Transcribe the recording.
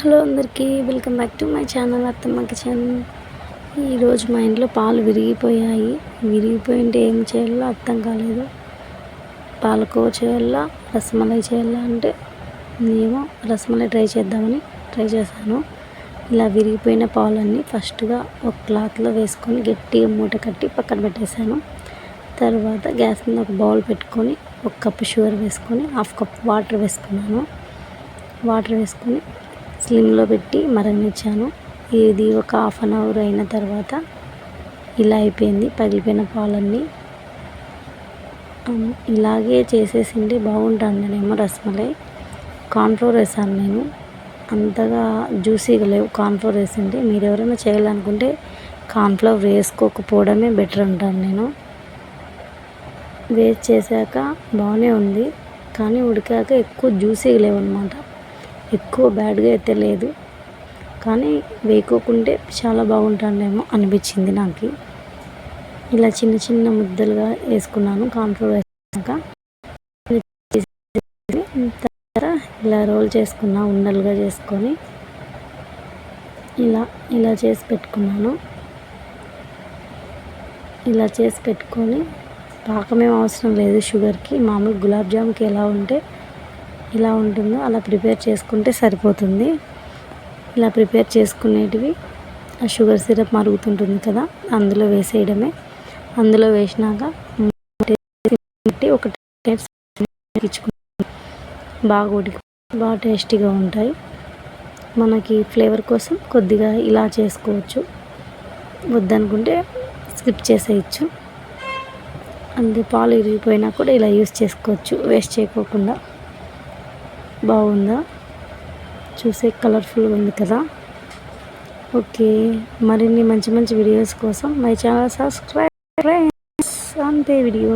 Hello అందరికీ welcome back to my channel Attamma kitchen. ఈరోజు మా ఇంట్లో పాలు విరిగిపోయాయి. విరిగిపోయింటే ఏం చేయాలో అర్థం కాలేదు. పాలకోవ చేయాలా రసమలై చేయాలా అంటే నేను రసమలై ట్రై చేద్దామని ట్రై చేశాను. ఇలా విరిగిపోయిన పాలన్నీ ఫస్ట్గా ఒక క్లాత్లో వేసుకొని గట్టిగా మూట కట్టి పక్కన పెట్టేశాను. తర్వాత గ్యాస్ మీద ఒక బౌల్ పెట్టుకొని ఒక కప్పు షుగర్ వేసుకొని హాఫ్ కప్ వాటర్ వేసుకున్నాను. వాటర్ వేసుకొని స్లిమ్లో పెట్టి మరగనిచ్చాను ఇది ఒక హాఫ్ అన్ అవర్ అయిన తర్వాత ఇలా అయిపోయింది పగిలిపోయిన పాలన్నీ. ఇలాగే చేసేసింటే బాగుంటుందనేమో రసమలై. కార్న్ఫ్లోర్ వేసాను నేను. అంతగా జ్యూసీగా లేవు కార్న్ఫ్లోర్ వేసింటే మీరు ఎవరైనా చేయాలనుకుంటే కార్న్ఫ్లవర్ వేసుకోకపోవడమే బెటర్ అంటాను నేను. వేస్ట్ చేశాక బాగానే ఉంది. కానీ ఉడికాక ఎక్కువ జ్యూసీగా లేవు అనమాట ఎక్కువ బ్యాడ్గా అయితే లేదు. కానీ వేయకోకుంటే చాలా బాగుంటుందేమో అనిపించింది నాకు. ఇలా చిన్న చిన్న ముద్దలుగా వేసుకున్నాను కాన్ఫ్లోర్ వేసాక తర్వాత ఇలా రోల్ చేసుకున్నా ఉండలుగా చేసుకొని ఇలా ఇలా చేసి పెట్టుకున్నాను. ఇలా చేసి పెట్టుకొని పాకమేం అవసరం లేదు షుగర్కి మామూలు గులాబ్ జామ్కి ఎలా ఉంటే ఎలా ఉంటుందో అలా ప్రిపేర్ చేసుకుంటే సరిపోతుంది. ఇలా ప్రిపేర్ చేసుకునేటివి ఆ షుగర్ సిరప్ మరుగుతుంటుంది కదా అందులో వేసేయడమే. అందులో వేసినాక ఒక బాగా ఉడికి బాగా టేస్టీగా ఉంటాయి. మనకి ఫ్లేవర్ కోసం కొద్దిగా ఇలా చేసుకోవచ్చు. వద్దనుకుంటే స్కిప్ చేసేయచ్చు. అంతే పాలు ఇరిగిపోయినా కూడా ఇలా యూస్ చేసుకోవచ్చు వేస్ట్ చేయకోకుండా. బాగుందా? చూసే కలర్ఫుల్గా ఉంది కదా. ఓకే మరిన్ని మంచి మంచి వీడియోస్ కోసం మై ఛానల్ సబ్స్క్రైబ్ అంతే వీడియో